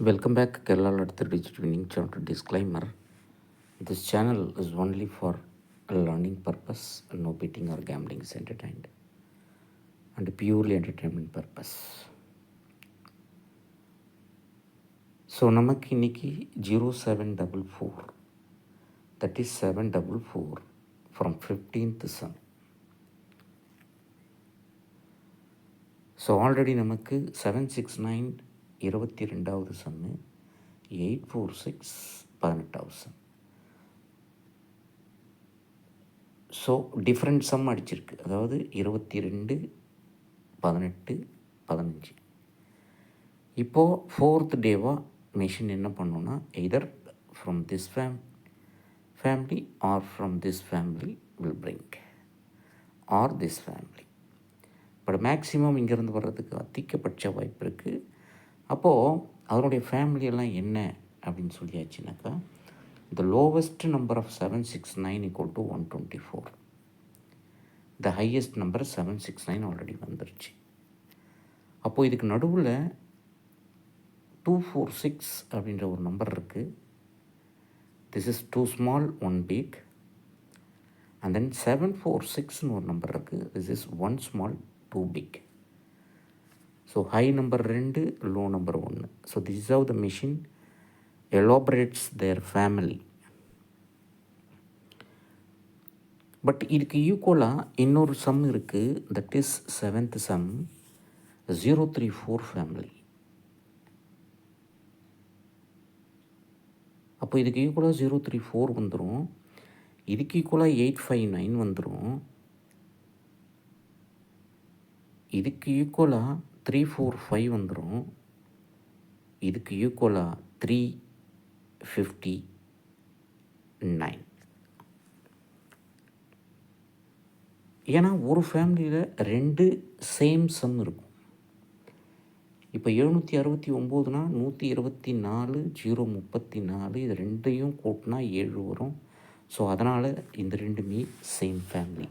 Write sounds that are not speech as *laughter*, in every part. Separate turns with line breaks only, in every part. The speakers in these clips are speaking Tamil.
Welcome back Kerala Ladhar Digital Winning Chapter Disclaimer This channel is only for a learning purpose, no betting or gambling is entertained and purely entertainment purpose. So நமக்கு இன்னைக்கு zero seven double four that is seven double four from fifteenth some so already நமக்கு செவன் சிக்ஸ் நைன் இருபத்தி ரெண்டாவது சம்மு எயிட் ஃபோர் சிக்ஸ் பதினெட்டாவது சம் ஸோ டிஃப்ரெண்ட் சம் அடிச்சிருக்கு. அதாவது இருபத்தி ரெண்டு பதினெட்டு பதினஞ்சு. இப்போது ஃபோர்த் டேவாக மிஷின் என்ன பண்ணுன்னா either from this fam family or from this family will bring or this family but maximum இங்கேருந்து வர்றதுக்கு அதிகபட்ச வாய்ப்பு இருக்குது அப்போது அதனுடைய ஃபேமிலியெல்லாம் என்ன அப்படின்னு சொல்லியாச்சுனாக்கா the lowest number of seven six nine equal to one twenty four the highest number seven six nine already வந்துருச்சு. அப்போது இதுக்கு நடுவில் டூ ஃபோர் சிக்ஸ் அப்படின்ற ஒரு நம்பர் இருக்குது this is two small one big and then seven four சிக்ஸ்னு ஒரு நம்பர் இருக்குது this is one small two big so high number ரெண்டு லோ நம்பர் ஒன்று so this is the machine elaborates their family but இதுக்கு ஈக்குவலாக இன்னொரு சம் இருக்குது that is seventh sum zero three four family அப்போ இதுக்கு ஈக்குவலாக ஜீரோ த்ரீ ஃபோர் வந்துடும் இதுக்கு ஈக்குவலாக எயிட் ஃபைவ் நைன் வந்துடும் இதுக்கு ஈக்குவலாக த்ரீ ஃபோர் ஃபைவ் வந்துடும் இதுக்கு ஈக்குவலாக த்ரீ ஃபிஃப்டி நைன் ஏன்னா ஒரு ஃபேமிலியில் ரெண்டு சேம் சம் இருக்கும். இப்போ எழுநூற்றி அறுபத்தி ஒம்போதுனா நூற்றி இருபத்தி நாலு ஜீரோ முப்பத்தி நாலு இது ரெண்டையும் கூட்டினா ஏழு வரும். ஸோ அதனால் இந்த ரெண்டுமே சேம் ஃபேமிலி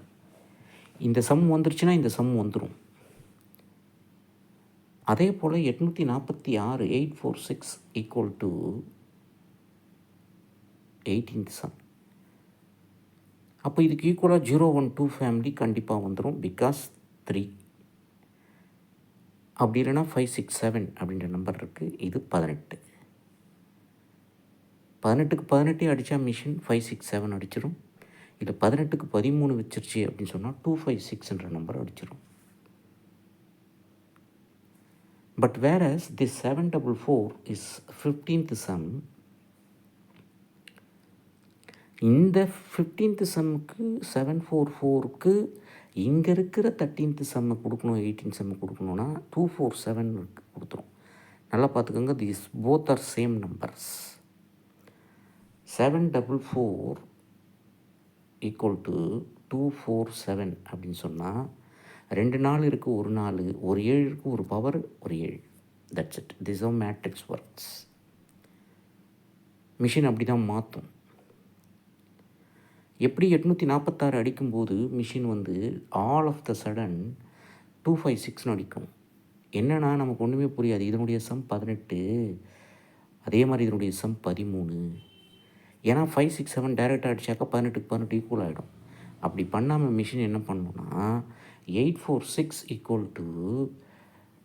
இந்த சம் வந்துருச்சுன்னா இந்த சம் வந்துடும் அதே போல் எட்நூற்றி நாற்பத்தி ஆறு eight four six equal to eighteen sum அப்போ இதுக்கு ஈக்குவலாக ஜீரோ ஒன் டூ ஃபேமிலி கண்டிப்பாக வந்துடும் பிகாஸ் த்ரீ அப்படி இல்லைன்னா ஃபைவ் சிக்ஸ் செவன் அப்படின்ற நம்பர் இருக்குது இது பதினெட்டு. பதினெட்டுக்கு பதினெட்டே அடித்தா மிஷின் ஃபைவ் சிக்ஸ் செவன் அடிச்சிடும் இல்லை பதினெட்டுக்கு பதிமூணு வச்சிருச்சு அப்படின்னு சொன்னால் டூ ஃபைவ் சிக்ஸ்ன்ற நம்பர் அடிச்சிடும் but whereas the seven double four is fifteenth sum இந்த ஃபிஃப்டீன்த்து சம்முக்கு செவன் ஃபோர் ஃபோருக்கு இங்கே இருக்கிற தேர்ட்டீன்த் செம்மு கொடுக்கணும் எயிட்டீன் செம்மு கொடுக்கணுன்னா டூ ஃபோர் செவன் கொடுத்துரும். நல்லா பார்த்துக்கோங்க this both are same numbers seven double four equal to two four seven அப்படின்னு சொன்னால் ரெண்டு நாள் இருக்குது ஒரு நாள் ஒரு ஏழு இருக்குது ஒரு பவர் ஒரு ஏழு. That's it this of matrix works machine அப்படி தான் மாற்றும் எப்படி எட்நூற்றி நாற்பத்தாறு அடிக்கும்போது மிஷின் வந்து all of the sudden two five சிக்ஸ்னு அடிக்கும். என்னென்னா நமக்கு ஒன்றுமே புரியாது. இதனுடைய சம் பதினெட்டு அதே மாதிரி இதனுடைய சம் பதிமூணு. ஏன்னா ஃபைவ் சிக்ஸ் செவன் டைரெக்டாக அடித்தாக்கா பதினெட்டுக்கு பதினெட்டு ஈக்குவல் ஆகிடும் அப்படி பண்ணாமல் மிஷின் என்ன பண்ணணும்னா eight four six equal to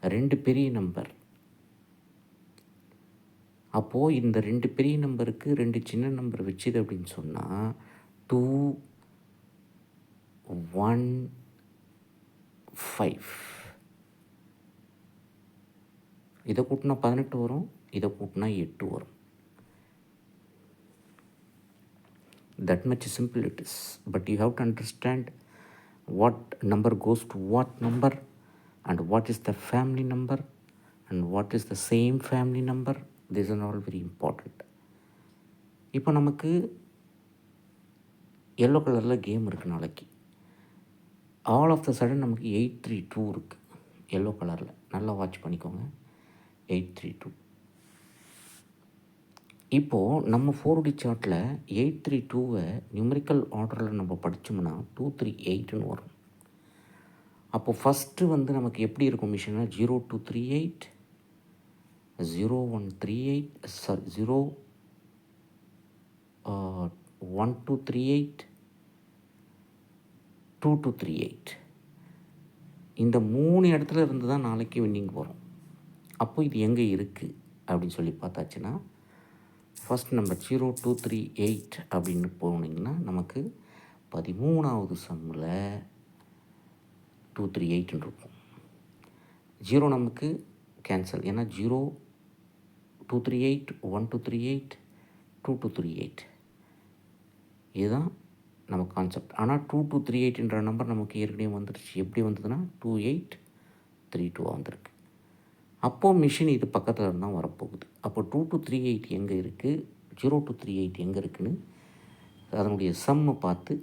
ரெண்டு பெரிய நம்பர் அப்போது இந்த ரெண்டு பெரிய நம்பருக்கு ரெண்டு சின்ன நம்பர் வச்சுது அப்படின்னு சொன்னால் டூ ஒன் ஃபைவ் இதை கூட்டினா பதினெட்டு வரும் இதை கூட்டினா எட்டு வரும். That much simple it is but you have to understand what number goes to what number and what is the family number and what is the same family number this are all very important இப்போ நமக்கு எல்லோ கலரில் கேம் இருக்குது நாளைக்கு. ஆல் ஆஃப் த சடன் நமக்கு எயிட் த்ரீ டூ இருக்குது எல்லோ கலரில் நல்லா வாட்ச் பண்ணிக்கோங்க. எயிட் த்ரீ டூ இப்போது நம்ம ஃபோர் டி சார்ட்டில் எயிட் த்ரீ டூவை நியூமரிக்கல் ஆர்டரில் நம்ம படித்தோம்னா டூ த்ரீ எயிட்னு வரும். அப்போது ஃபஸ்ட்டு வந்து நமக்கு எப்படி இருக்கும் மிஷினா zero two three eight zero one three eight zero one two three eight two two three eight இந்த மூணு இடத்துல இருந்து தான் நாளைக்கு வின்னிங் வரும். அப்போது இது எங்கே இருக்குது அப்படின்னு சொல்லி பார்த்தாச்சுன்னா first number zero two three eight அப்படின்னு போனீங்கன்னா நமக்கு பதிமூணாவது சம்மில் டூ த்ரீ எயிட்னு இருக்கும். ஜீரோ நமக்கு கேன்சல் ஏன்னா zero two three eight one two three eight two two three eight இதுதான் நம்ம கான்செப்ட் ஆனால் டூ டூ த்ரீ எயிட்ன்ற நம்பர் நமக்கு ஏற்கனவே வந்துடுச்சு எப்படி வந்ததுன்னா டூ எயிட் த்ரீ டூவாக வந்திருக்கு. அப்போது மிஷின் இது பக்கத்தில் இருந்தால் வரப்போகுது. அப்போ டூ டு த்ரீ எயிட் எங்கே இருக்குது ஜீரோ டூ த்ரீ எயிட் எங்கே இருக்குதுன்னு அதனுடைய சம்மை பார்த்து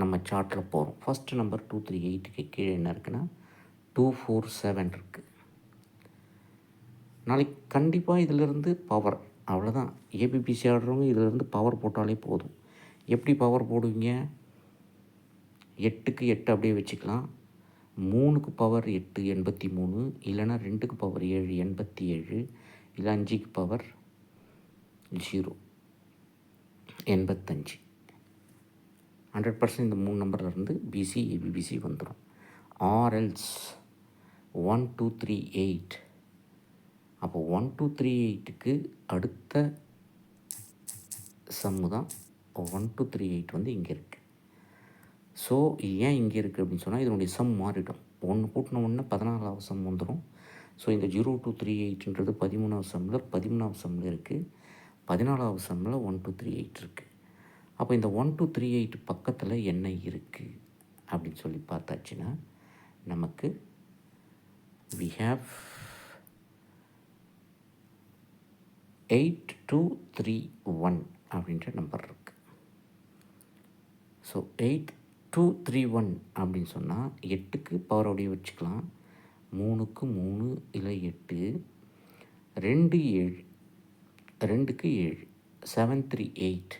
நம்ம சார்ட்டில் போகிறோம் ஃபஸ்ட்டு நம்பர் டூ த்ரீ எயிட்டுக்கு கீழே என்ன இருக்குன்னா டூ ஃபோர் செவன் இருக்குது நாளைக்கு கண்டிப்பாக இதிலிருந்து பவர் அவ்வளோதான் ஏபிபிசி ஆடுறவங்க இதிலிருந்து பவர் போட்டாலே போதும். எப்படி பவர் போடுவீங்க? எட்டுக்கு எட்டு அப்படியே வச்சுக்கலாம். மூணுக்கு பவர் எட்டு எண்பத்தி மூணு இல்லைன்னா ரெண்டுக்கு பவர் ஏழு எண்பத்தி ஏழு இல்லை அஞ்சுக்கு பவர் ஜீரோ எண்பத்தஞ்சு. ஹண்ட்ரட் பர்சன்ட் இந்த மூணு நம்பர்லேருந்து பிசி ஏபிபிசி வந்துடும் or else one two three eight அப்போ ஒன் டூ த்ரீ எயிட்டுக்கு அடுத்த சம்மு தான். ஒன் டூ த்ரீ எயிட் வந்து இங்கே இருக்குது ஸோ ஏன் இங்கே இருக்குது அப்படின்னு சொன்னால் இதனுடைய சம் மாறிடும். ஒன்று கூட்டின ஒன்று பதினாலாவது சம் வந்துடும் ஸோ இந்த ஜீரோ டூ த்ரீ எயிட்ன்றது பதிமூணாவது சம்மில் பதிமூணாவது சம்மில் இருக்குது பதினாலாவது சம்மில் ஒன் டூ த்ரீ எயிட் இருக்குது அப்போ இந்த ஒன் டூ த்ரீ எயிட் பக்கத்தில் என்ன இருக்குது அப்படின்னு சொல்லி பார்த்தாச்சுன்னா நமக்கு we have eight two three one அப்படின்ற நம்பர் இருக்குது so eight two three one அப்படின்னு சொன்னால் எட்டுக்கு பவர் அப்படியே வச்சுக்கலாம். மூணுக்கு மூணு இல்லை எட்டு. ரெண்டு ஏழு ரெண்டுக்கு ஏழு செவன் த்ரீ எயிட்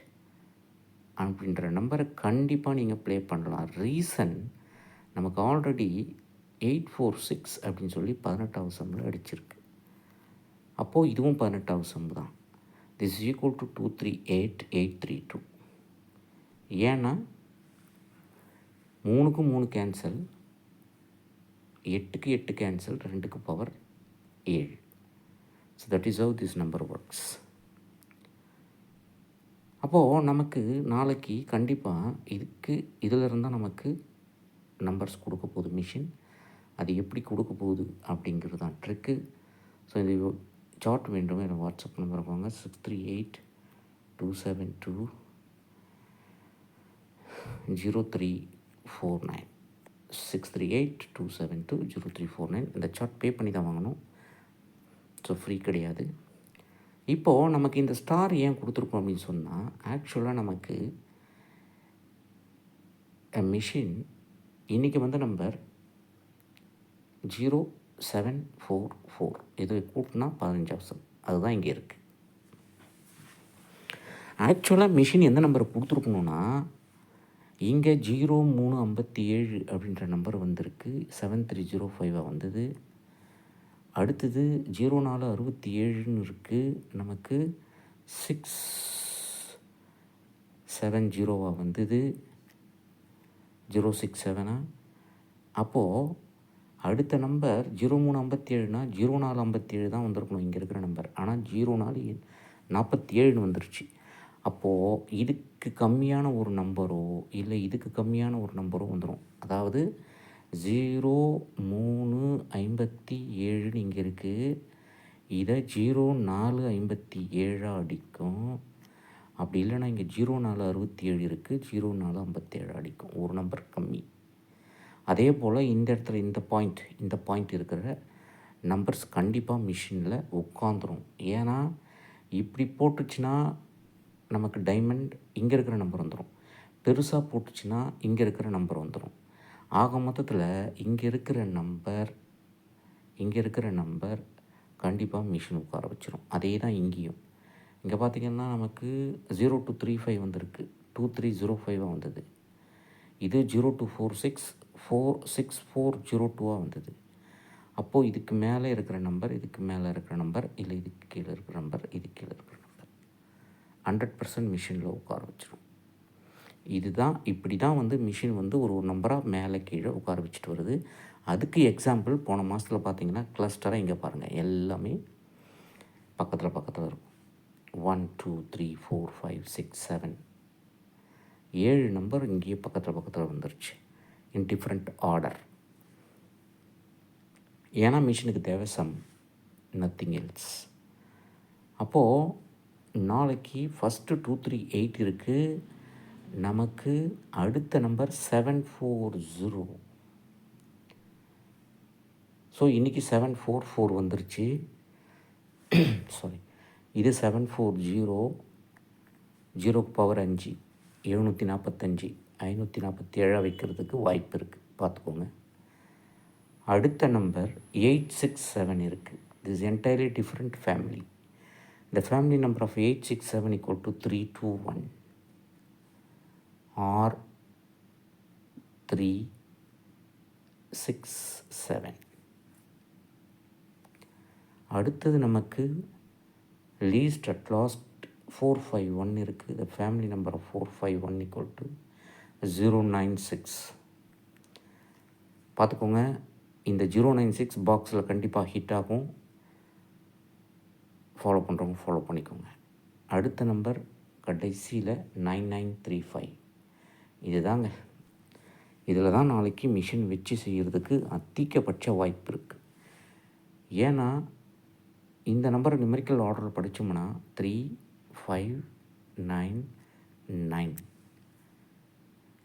அப்படின்ற நம்பரை கண்டிப்பாக நீங்கள் ப்ளே பண்ணலாம். ரீசன் நமக்கு ஆல்ரெடி எயிட் ஃபோர் சிக்ஸ் அப்படின்னு சொல்லி பதினெட்டாவது சம்மில் அடிச்சிருக்கு. அப்போது இதுவும் பதினெட்டாவது சம் தான். This equal to two three eight eight three two ஏன்னா மூணுக்கு மூணு கேன்சல் எட்டுக்கு எட்டு கேன்சல் ரெண்டுக்கு பவர் ஏழு. So that is how this number works அப்போது நமக்கு நாளைக்கு கண்டிப்பாக இதுக்கு இதில் இருந்தால் நமக்கு நம்பர்ஸ் கொடுக்க போகுது மிஷின் அது எப்படி கொடுக்க போகுது அப்படிங்கிறது தான் ட்ரிக்கு ஸோ இது சார்ட் வேண்டும்? எனக்கு வாட்ஸ்அப் நம்பர் போங்க six three eight two seven two zero three four nine six three eight two seven two zero three four nine இந்த சார்ட் பே பண்ணி தான் வாங்கணும். ஸோ ஃப்ரீ கிடையாது. இப்போது நமக்கு இந்த ஸ்டார் ஏன் கொடுத்துருக்கோம் அப்படின்னு சொன்னால் ஆக்சுவலாக நமக்கு மிஷின் இன்றைக்கி வந்த number zero seven four four இது கூட்டினா பதினஞ்சு அவசரம். அதுதான் இங்கே இருக்குது ஆக்சுவலாக மிஷின் எந்த நம்பரை கொடுத்துருக்கணுன்னா இங்கே ஜீரோ மூணு ஐம்பத்தி ஏழு அப்படின்ற நம்பர் வந்திருக்கு. செவன் த்ரீ ஜீரோ ஃபைவாக வந்தது. அடுத்தது ஜீரோ நாலு அறுபத்தி ஏழுன்னு இருக்குது நமக்கு சிக்ஸ் செவன் ஜீரோவாக வந்தது. ஜீரோ சிக்ஸ் செவனா அப்போது அடுத்த நம்பர் ஜீரோ மூணு ஐம்பத்தி ஏழுனா ஜீரோ நாலு ஐம்பத்தி ஏழு தான் வந்திருக்கணும் இங்கே இருக்கிற நம்பர் ஆனால் ஜீரோ நாலு நாற்பத்தி ஏழுன்னு வந்துருச்சு. அப்போது இது இதுக்கு கம்மியான ஒரு நம்பரோ இல்லை இதுக்கு கம்மியான ஒரு நம்பரோ வந்துடும் அதாவது ஜீரோ மூணு ஐம்பத்தி ஏழுன்னு இங்கே இருக்குது இதை ஜீரோ நாலு ஐம்பத்தி ஏழாக அடிக்கும். அப்படி இல்லைன்னா இங்கே ஜீரோ நாலு அறுபத்தி ஏழு இருக்குது ஜீரோ நாலு ஐம்பத்தேழு அடிக்கும். ஒரு நம்பர் கம்மி. அதே போல் இந்த இடத்துல இந்த பாயிண்ட் இந்த பாயிண்ட் இருக்கிற நம்பர்ஸ் கண்டிப்பாக மிஷினில் உட்காந்துரும் ஏன்னா இப்படி போட்டுச்சுன்னா நமக்கு டைமண்ட் இங்கே இருக்கிற நம்பர் வந்துடும் பெருசாக போட்டுச்சுன்னா இங்கே இருக்கிற நம்பர் வந்துடும் ஆக மொத்தத்தில் இங்கே இருக்கிற நம்பர் இங்கே இருக்கிற நம்பர் கண்டிப்பாக மிஷின் உட்கார வச்சிடும் அதே தான் இங்கேயும். இங்கே பார்த்திங்கன்னா நமக்கு ஜீரோ டூ த்ரீ ஃபைவ் வந்திருக்கு. டூ த்ரீ ஜீரோ ஃபைவாக வந்தது. இது zero two four six four six four zero டூவாக வந்தது. அப்போது இதுக்கு மேலே இருக்கிற நம்பர் இதுக்கு மேலே இருக்கிற நம்பர் இல்லை இதுக்கு கீழே இருக்கிற நம்பர் இது கீழே ஹண்ட்ரட் பர்சன்ட் மிஷினில் உட்கார வச்சிடும் இதுதான் இப்படி தான் வந்து மிஷின் வந்து ஒரு ஒரு நம்பராக மேலே கீழே உட்கார வச்சுட்டு வருது. அதுக்கு எக்ஸாம்பிள் போன மாதத்தில் பார்த்தீங்கன்னா கிளஸ்டராக இங்கே பாருங்கள் எல்லாமே பக்கத்தில் பக்கத்தில் இருக்கும். One two three four five six seven ஏழு நம்பர் இங்கேயே பக்கத்தில் பக்கத்தில் வந்துருச்சு. இன் டிஃப்ரெண்ட் ஆர்டர் ஏன்னா மிஷினுக்கு தேவை சம் நத்திங் எல்ஸ் அப்போது நாளைக்கு ஃபஸ்ட்டு டூ த்ரீ எயிட் இருக்குது நமக்கு அடுத்த number seven four zero so இன்றைக்கி செவன் ஃபோர் ஃபோர் வந்துருச்சு. *clears throat* சாரி இது seven four zero zero power அஞ்சு எழுநூற்றி நாற்பத்தஞ்சு ஐநூற்றி நாற்பத்தி ஏழாக வைக்கிறதுக்கு வாய்ப்பு இருக்குது பார்த்துக்கோங்க. அடுத்த நம்பர் எயிட் சிக்ஸ் செவன் இருக்குது this entirely different family the family number of 867 equal to 321 six 367 அடுத்தது நமக்கு least at last four five one இருக்குது the family number of four five one equal to zero nine six பார்த்துக்கோங்க. இந்த ஜீரோ நைன் சிக்ஸ் பாக்ஸில் கண்டிப்பாக ஹிட் ஆகும். ஃபாலோ பண்ணுறவங்க ஃபாலோ பண்ணிக்கோங்க. அடுத்த நம்பர் கடைசியில் நைன் நைன் த்ரீ ஃபைவ் இதுதாங்க. இதில் தான் நாளைக்கு மிஷின் வச்சு செய்கிறதுக்கு அதிகபட்ச வாய்ப்பு இருக்குது ஏன்னா இந்த நம்பரை நிமரிக்கல் ஆர்டர் படித்தோம்னா த்ரீ ஃபைவ் நைன் நைன்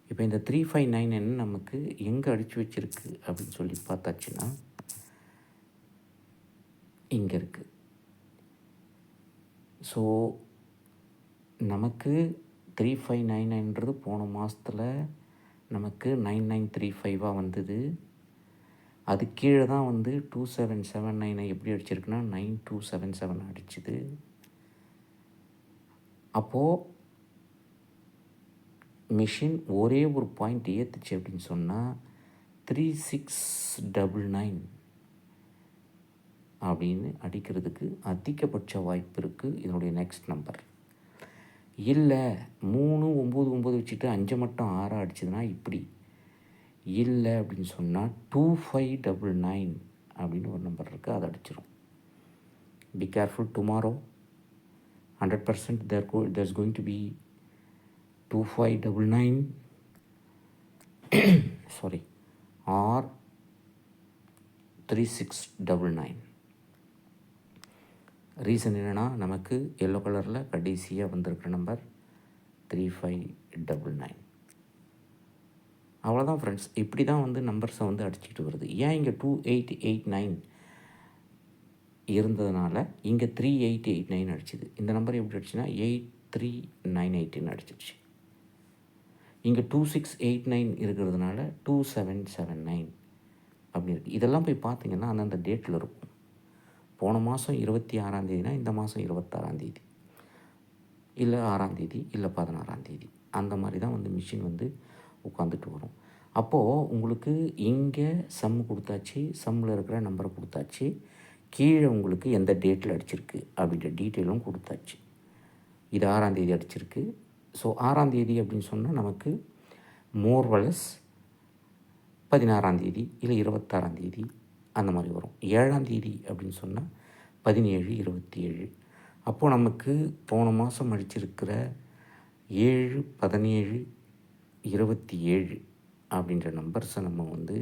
இப்போ இந்த த்ரீ ஃபைவ் நைன் என்ன நமக்கு எங்கே அடித்து வச்சிருக்கு அப்படின்னு சொல்லி பார்த்தாச்சுன்னா இங்கே இருக்குது ஸோ நமக்கு த்ரீ ஃபைவ் நைன் நைன்றது போன மாதத்தில் நமக்கு நைன் நைன் த்ரீ ஃபைவாக வந்தது. அது கீழே தான் வந்து டூ செவன் செவன் நைனை எப்படி அடிச்சிருக்குன்னா நைன் டூ செவன் செவன் அடிச்சுது. அப்போது மிஷின் ஒரே ஒரு பாயிண்ட் ஏற்றுச்சு அப்படின்னு சொன்னால் த்ரீ சிக்ஸ் டபுள் நைன் அப்படின்னு அடிக்கிறதுக்கு அதிகபட்ச வாய்ப்பு இருக்குது இதனுடைய நெக்ஸ்ட் நம்பர் இல்லை மூணு ஒம்பது ஒம்பது வச்சுட்டு அஞ்சு மட்டும் ஆறாக அடிச்சதுன்னா இப்படி. இல்லை அப்படின்னு சொன்னால் டூ ஃபைவ் டபுள் நைன் அப்படின்னு ஒரு நம்பர் இருக்குது அதை அடிச்சிடும் be careful tomorrow hundred percent there go there's going to be two five double nine sorry or three six double nine reason என்னென்னா நமக்கு எல்லோ கலரில் கடைசியாக வந்திருக்கிற number three five double nine அவ்வளோதான் ஃப்ரெண்ட்ஸ் இப்படி தான் வந்து நம்பர்ஸை வந்து அடிச்சுக்கிட்டு வருது. ஏன் இங்கே டூ எயிட் எயிட் நைன் இருந்ததுனால இங்கே த்ரீ எயிட் எயிட் நைன் அடிச்சுது? இந்த நம்பர் எப்படி அடிச்சுன்னா எயிட் த்ரீ நைன் எயிட்டுன்னு அடிச்சிடுச்சு. இங்கே டூ சிக்ஸ் எயிட் நைன் இருக்கிறதுனால டூ செவன் செவன் நைன் அப்படி இருக்குது இதெல்லாம் போய் பார்த்தீங்கன்னா அந்தந்த டேட்டில் இருக்கும். போன மாதம் இருபத்தி ஆறாந்தேதினா இந்த மாதம் இருபத்தாறாந்தேதி இல்லை ஆறாந்தேதி இல்லை பதினாறாந்தேதி அந்த மாதிரி தான் வந்து மிஷின் வந்து உட்காந்துட்டு வரும். அப்போது உங்களுக்கு இங்கே சம் கொடுத்தாச்சு சம்மில் இருக்கிற நம்பரை கொடுத்தாச்சு கீழே உங்களுக்கு எந்த டேட்டில் அடிச்சிருக்கு அப்படின்ற டீட்டெயிலும் கொடுத்தாச்சு. இது ஆறாந்தேதி அடிச்சிருக்கு. ஸோ ஆறாந்தேதி அப்படின்னு சொன்னால் நமக்கு மோர்வலஸ் பதினாறாந்தேதி இல்லை இருபத்தாறாந்தேதி அந்த மாதிரி வரும். ஏழாந்தேதி அப்படின்னு சொன்னால் பதினேழு இருபத்தி ஏழு அப்போது நமக்கு போன மாதம் அடிச்சிருக்கிற ஏழு பதினேழு இருபத்தி ஏழு அப்படின்ற நம்பர்ஸை நம்ம வந்து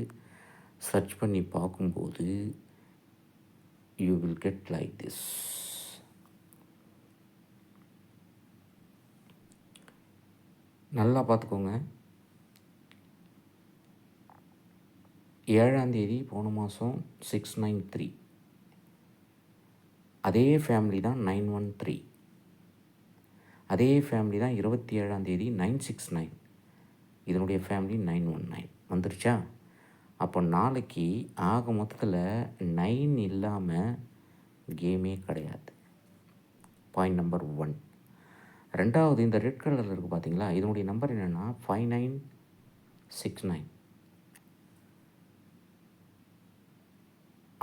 சர்ச் பண்ணி பார்க்கும்போது you will get like this நல்லா பார்த்துக்கோங்க. ஏழாந்தேதி போன மாதம் சிக்ஸ் நைன் த்ரீ அதே ஃபேமிலி தான் நைன் ஒன் த்ரீ அதே ஃபேமிலி தான் இருபத்தி ஏழாந்தேதி நைன் சிக்ஸ் நைன் இதனுடைய ஃபேமிலி நைன் ஒன் நைன் வந்துருச்சா? அப்போ நாளைக்கு ஆக மொத்தத்தில் நைன் இல்லாமல் கேமே கிடையாது. பாயிண்ட் நம்பர் ஒன் ரெண்டாவது இந்த ரெட் கலரில் இருக்குது பார்த்தீங்களா இதனுடைய நம்பர் என்னென்னா ஃபைவ் நைன் சிக்ஸ் நைன்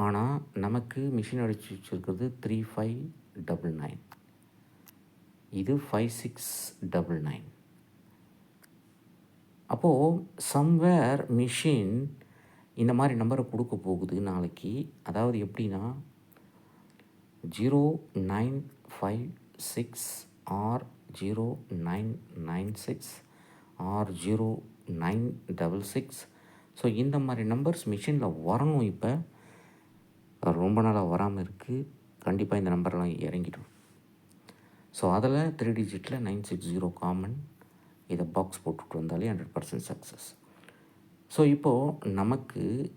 ஆனால் நமக்கு மிஷின் அடித்து வச்சுருக்கிறது த்ரீ ஃபைவ் டபுள் நைன் இது ஃபைவ் சிக்ஸ் டபுள் நைன் அப்போது சம்வேர் மிஷின் இந்த மாதிரி நம்பரை கொடுக்க போகுது நாளைக்கு. அதாவது எப்படின்னா zero nine five six or zero nine nine six or zero nine double six so இந்த மாதிரி நம்பர்ஸ் மிஷினில் வரணும் இப்போ. ரொம்ப நாளாக வராமல் இருக்குது கண்டிப்பாக இந்த நம்பர்லாம் இறங்கிடும். ஸோ அதில் த்ரீ டிஜிட்டில் நைன் சிக்ஸ் ஜீரோ காமன் இதை பாக்ஸ் போட்டுட்டு வந்தாலே ஹண்ட்ரட் பர்சன்ட் சக்ஸஸ் ஸோ இப்போது நமக்கு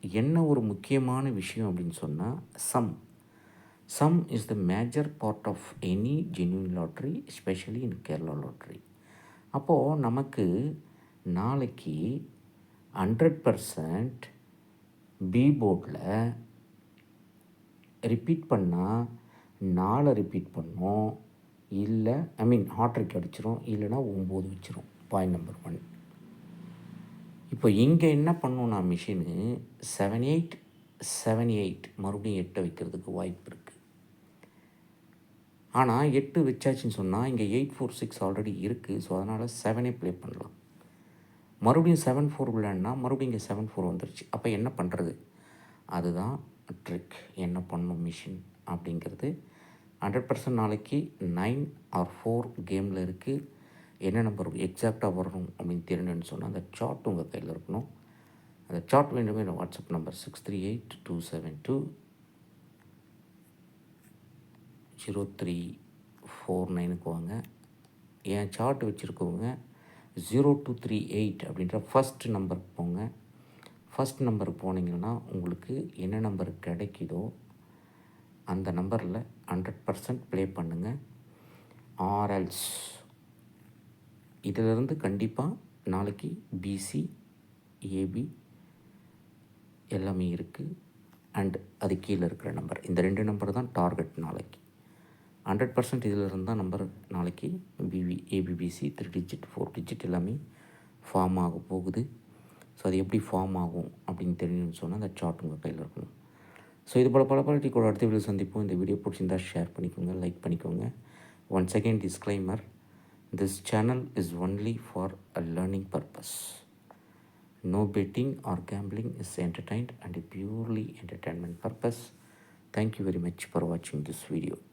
என்ன ஒரு முக்கியமான விஷயம் அப்படின்னு சொன்னால் sum sum is the major part of any genuine lottery especially in Kerala lottery அப்போது நமக்கு நாளைக்கு ஹண்ட்ரட் பர்சன்ட் பி போர்டில் ரிப்பீட் பண்ணால் நாலை ரிப்பீட் பண்ணோம். இல்லை ஐ மீன் ஹாட்ரிக் அடிச்சிரும். இல்லைனா ஒம்பது வச்சிரும். பாயிண்ட் நம்பர் ஒன் இப்போ இங்கே என்ன பண்ணோம்னா machine seven eight seven eight மறுபடியும் எட்டை வைக்கிறதுக்கு வாய்ப்பு இருக்குது ஆனால் எட்டு வச்சாச்சுன்னு சொன்னால் இங்கே எயிட் ஃபோர் சிக்ஸ் ஆல்ரெடி இருக்குது ஸோ அதனால் செவனே ப்ளே பண்ணலாம். மறுபடியும் செவன் ஃபோர் விளையாடினா மறுபடியும் இங்கே செவன் ஃபோர் வந்துருச்சு. அப்போ என்ன பண்ணுறது அதுதான் ட்ரிக் என்ன பண்ணும் மிஷின் அப்படிங்கிறது ஹண்ட்ரட் பர்சன்ட் நாளைக்கு நைன் ஆர் ஃபோர் கேமில் இருக்குது என்ன நம்பர் எக்ஸாக்டாக வரணும் அப்படின்னு தெரியணும்னு சொன்னால் அந்த சார்ட் உங்கள் கையில் இருக்கணும். அந்த சார்ட் வேண்டுமே WhatsApp number six three eight two seven two zero three four நைனுக்கு வாங்க. என் சார்ட் வச்சுருக்கவங்க ஜீரோ டூ த்ரீ எயிட் அப்படின்ற ஃபஸ்ட் நம்பருக்கு போங்க. ஃபஸ்ட் நம்பர் போனீங்கன்னா உங்களுக்கு என்ன நம்பர் கிடைக்குதோ அந்த நம்பரில் ஹண்ட்ரட் பர்சன்ட் ப்ளே பண்ணுங்கள் ஆர்எல்ஸ் இதிலிருந்து கண்டிப்பாக நாளைக்கு பிசி ஏபி எல்லாமே இருக்குது அண்ட் அது கீழே இருக்கிற நம்பர் இந்த ரெண்டு நம்பர் தான் டார்கெட் நாளைக்கு. ஹண்ட்ரட் பர்சன்ட் இதில் இருந்தால் நம்பர் நாளைக்கு BV ABBC three digit four digit எல்லாமே ஃபார்ம் ஆக போகுது. ஸோ அது எப்படி ஃபார்ம் ஆகும் அப்படின்னு தெரியணும்னு சொன்னால் அந்த சார்ட் உங்கள் கையில் இருக்கணும் ஸோ இது போல் பல பல கூட அடுத்த வீடியோ சந்திப்போம் இந்த வீடியோ பிடிச்சிருந்தால் ஷேர் பண்ணிக்கோங்க லைக் பண்ணிக்கோங்க one second disclaimer this channel is only for a learning purpose no betting or gambling is entertained and purely entertainment purpose Thank you very much for watching this video.